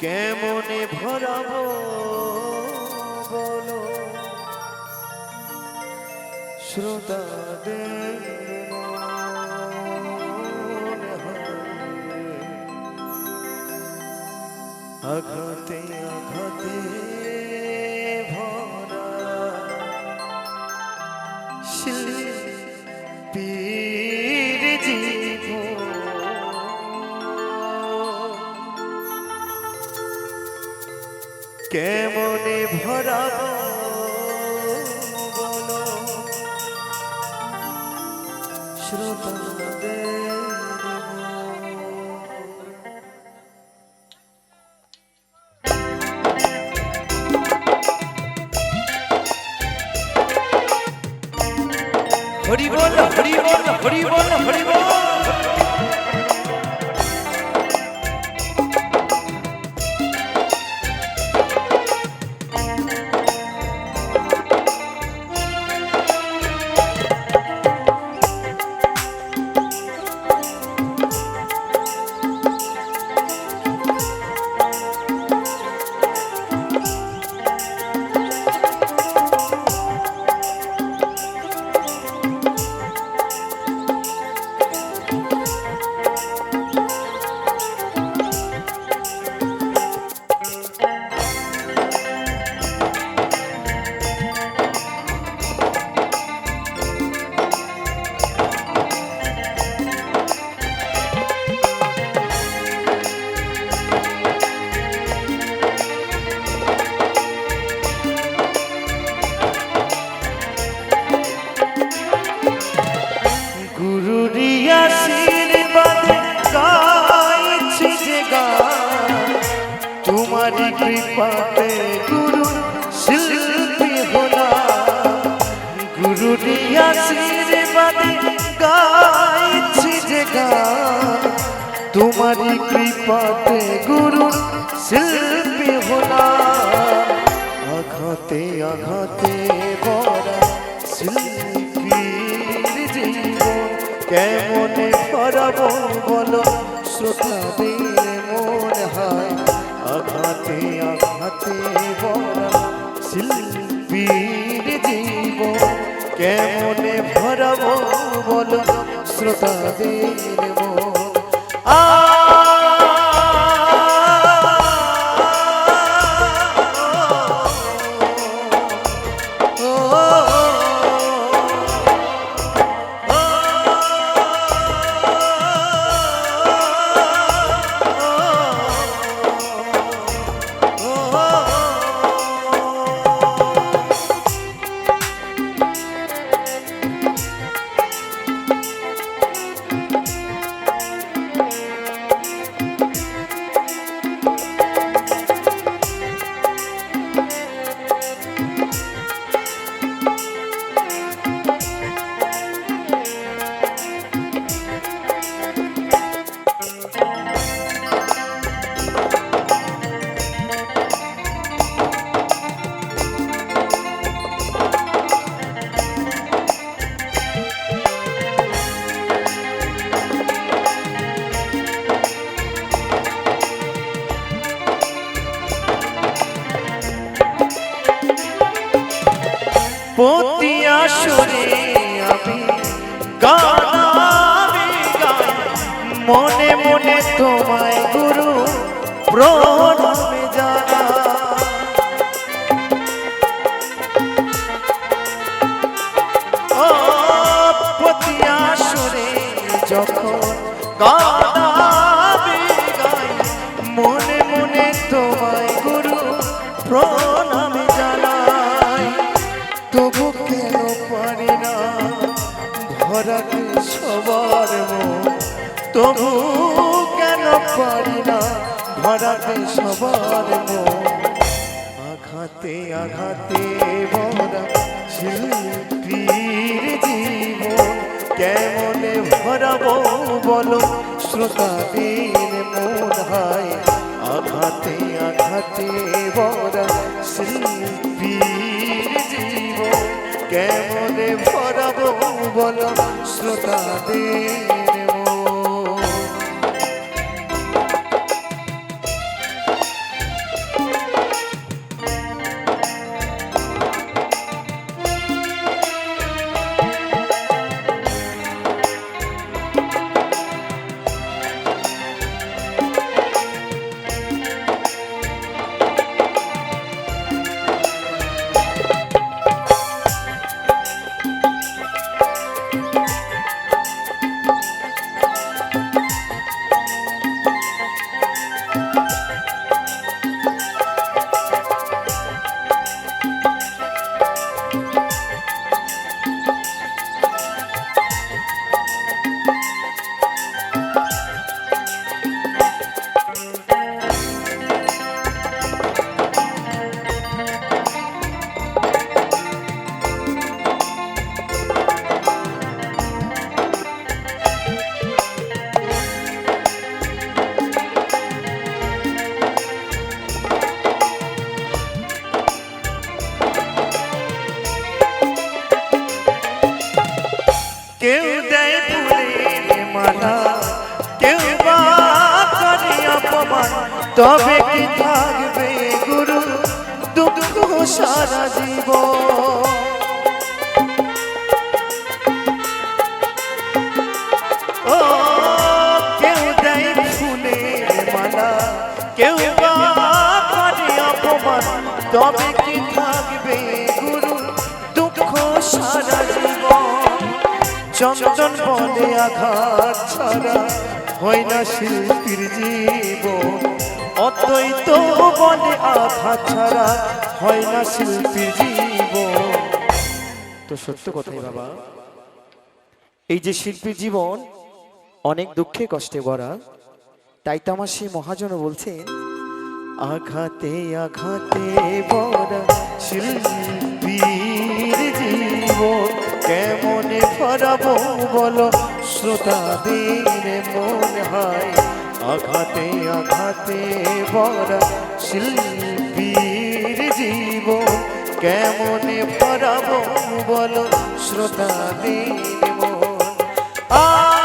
কেমনে ভরাবো? বলো। শ্রোতাদের আঘাতে আঘাতে ভরা। শিল্পীর কেমনে ভরাবো বলো? শ্রোতাদের হরি বল হরি বল হরি বল হরি বল। কৃপাতে গুরু শিল্পী হলা গুরুরি আশীর্বাদে গাইছি যে গান। তোমারি কৃপাতে গুরু শিল্পী হলা আঘাতে আঘাতে বড়া শিল্পীর জীবন শ্রোতাদের মনে মনে তোমায় গুরু প্রণামে জানা ও যখন ভরাতে সবার তবু কেন পারি না ভরাতে সবার আঘাতে আঘাতে ভরা শিল্পীর জীবন। কেমনে ভরাবো বলো? শ্রোতাদের মন হয়। আঘাতে আঘাতে ভরা শিল্পীর কেমনে ভরাবো বলো শ্রোতাদের? তবে কি থাকবে গুরু দুঃখ সারা জীবন? ও, কেউ দেয় ফুলের মালা, কেউ বা করে অপমান, তবে কি থাকবে গুরু দুঃখ সারা চন্দন বলে আঘাত ছাড়া হয় না শিল্পীর জীবন। অদ্বৈত বলে আঘাত ছাড়া হয় না শিল্পীর জীবন। তো সত্য কথাই বাবা, এই যে শিল্পীর জীবন, অনেক দুঃখে কষ্টে ভরা, তাই তো আমার সেই মহাজন বলছেন, আঘাতে আঘাতে ভরা শিল্পীর জীবন, কেমনে ভরাবো বলো, শ্রোতাদের মন হয় আঘাতে আঘাতে ভরা শিল্পীর জীব কেমন ভরাবো বলো শ্রোতা দেব আ